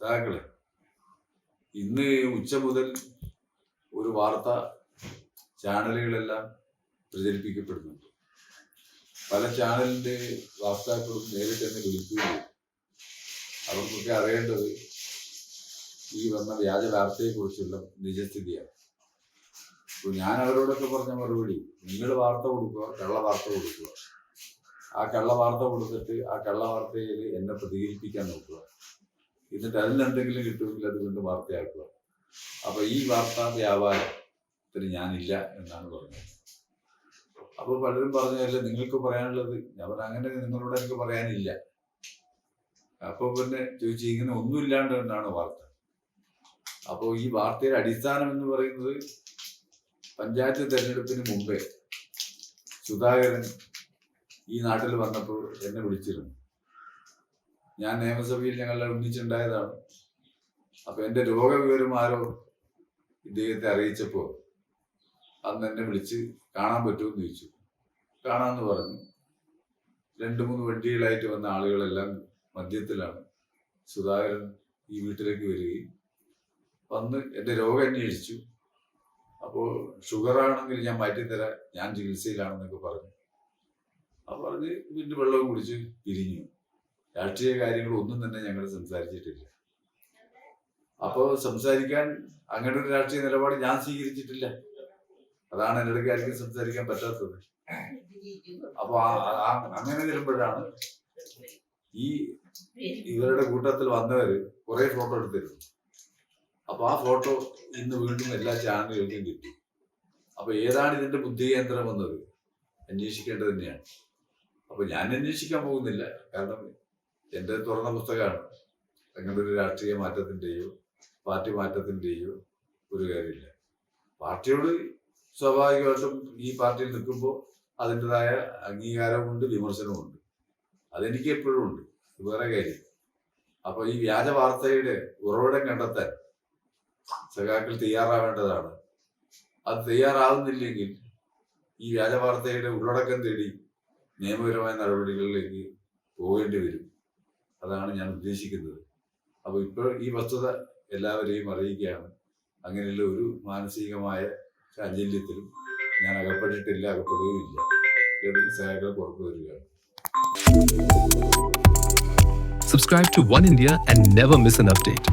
സഹാക്കളെ ഇന്ന് ഉച്ച മുതൽ ഒരു വാർത്ത ചാനലുകളെല്ലാം പ്രചരിപ്പിക്കപ്പെടുന്നുണ്ട്. പല ചാനലിന്റെ വാർത്താക്കളും നേരിട്ട് തന്നെ വിളിക്കുകയും അവർക്കൊക്കെ അറിയേണ്ടത് ഈ വന്ന വ്യാജ വാർത്തയെക്കുറിച്ചുള്ള നിജസ്ഥിതിയാണ്. അപ്പോൾ ഞാൻ അവരോടൊക്കെ പറഞ്ഞ മറുപടി നിങ്ങൾ വാർത്ത കൊടുക്കുക കള്ള വാർത്ത കൊടുക്കുക. ആ കള്ള വാർത്ത കൊടുത്തിട്ട് ആ കള്ള വാർത്തയിൽ എന്നെ പ്രതികരിപ്പിക്കാൻ നോക്കുക. എന്നിട്ട് അതിൽ എന്തെങ്കിലും കിട്ടുമെങ്കിൽ അത് വീണ്ടും വാർത്തയാക്കുക. അപ്പൊ ഈ വാർത്താ വ്യാപാരത്തിന് ഞാനില്ല എന്നാണ് പറഞ്ഞത്. അപ്പൊ പലരും പറഞ്ഞല്ലേ നിങ്ങൾക്ക് പറയാനുള്ളത്. ഞാൻ അങ്ങനെ നിങ്ങളോട് എനിക്ക് പറയാനില്ല. അപ്പൊ പിന്നെ ചോദിച്ചു ഇങ്ങനെ ഒന്നുമില്ലാണ്ട് എന്നാണ് വാർത്ത? അപ്പോൾ ഈ വാർത്തയുടെ അടിസ്ഥാനം എന്ന് പറയുന്നത് പഞ്ചായത്ത് തെരഞ്ഞെടുപ്പിന് മുമ്പേ സുധാകരൻ ഈ നാട്ടിൽ വന്നപ്പോൾ എന്നെ വിളിച്ചിരുന്നു. ഞാൻ നിയമസഭയിൽ ഞങ്ങളെ ഒന്നിച്ചുണ്ടായതാണ്. അപ്പൊ എന്റെ രോഗവിവരം ആരോ ഇദ്ദേഹത്തെ അറിയിച്ചപ്പോ അന്ന് എന്നെ വിളിച്ച് കാണാൻ പറ്റുമെന്ന് ചോദിച്ചു. കാണാമെന്ന് പറഞ്ഞു. രണ്ടു മൂന്ന് വണ്ടികളായിട്ട് വന്ന ആളുകളെല്ലാം മദ്യത്തിലാണ്. സുധാകരൻ ഈ വീട്ടിലേക്ക് വരികയും വന്ന് എന്റെ രോഗം അന്വേഷിച്ചു. അപ്പോൾ ഷുഗറാണെങ്കിൽ ഞാൻ മാറ്റിത്തരാം. ഞാൻ ചികിത്സയിലാണെന്നൊക്കെ പറഞ്ഞു. അപ്പൊ പറഞ്ഞ് പിന്നെ വെള്ളവും കുടിച്ച് പിരിഞ്ഞു. രാഷ്ട്രീയ കാര്യങ്ങൾ ഒന്നും തന്നെ ഞങ്ങൾ സംസാരിച്ചിട്ടില്ല. അപ്പോ സംസാരിക്കാൻ അങ്ങനെ ഒരു രാഷ്ട്രീയ നിലപാട് ഞാൻ സ്വീകരിച്ചിട്ടില്ല. അതാണ് എന്റെ കാര്യത്തിൽ സംസാരിക്കാൻ പറ്റാത്തത്. അപ്പൊ അങ്ങനെ വരുമ്പോഴാണ് ഈ ഇവരുടെ കൂട്ടത്തിൽ വന്നവര് കുറെ ഫോട്ടോ എടുത്തിരുന്നു. അപ്പൊ ആ ഫോട്ടോ ഇന്ന് വീണ്ടും എല്ലാ ചാനലുകൾക്കും കിട്ടി. അപ്പൊ ഏതാണ് ഇതിന്റെ ബുദ്ധി കേന്ദ്രം എന്നത്? അന്വേഷിക്കേണ്ടത് തന്നെയാണ്. അപ്പൊ ഞാൻ അന്വേഷിക്കാൻ പോകുന്നില്ല. കാരണം എന്റെ തുറന്ന പുസ്തകമാണ്. അങ്ങനെ ഒരു രാഷ്ട്രീയ മാറ്റത്തിന്റെയോ പാർട്ടി മാറ്റത്തിന്റെയോ ഒരു കാര്യമില്ല. പാർട്ടിയോട് സ്വാഭാവികമായിട്ടും ഈ പാർട്ടിയിൽ നിൽക്കുമ്പോൾ അതിന്റെതായ അംഗീകാരമുണ്ട് വിമർശനമുണ്ട്. അതെനിക്ക് എപ്പോഴും ഉണ്ട്. വേറെ കാര്യം. അപ്പോൾ ഈ വ്യാജ വാർത്തയുടെ ഉറവിടം കണ്ടെത്താൻ സഖാക്കൾ തയ്യാറാവേണ്ടതാണ്. അത് തയ്യാറാവുന്നില്ലെങ്കിൽ ഈ വ്യാജ വാർത്തയുടെ ഉള്ളടക്കം തേടി നിയമപരമായ നടപടികളിലേക്ക് പോകേണ്ടി വരും. അതാണ് ഞാൻ ഉദ്ദേശിക്കുന്നത്. അപ്പോൾ ഇപ്പോൾ ഈ വസ്തുത എല്ലാവരെയും അറിയിക്കുകയാണ്. അങ്ങനെയുള്ള ഒരു മാനസികമായ ചാഞ്ചല്യത്തിലും ഞാൻ അകപ്പെട്ടിട്ടില്ല അകപ്പെടുകയുമില്ല. എന്ന് സഹാക്കൾ പുറത്തു വരികയാണ്. Subscribe to One India and never miss an update.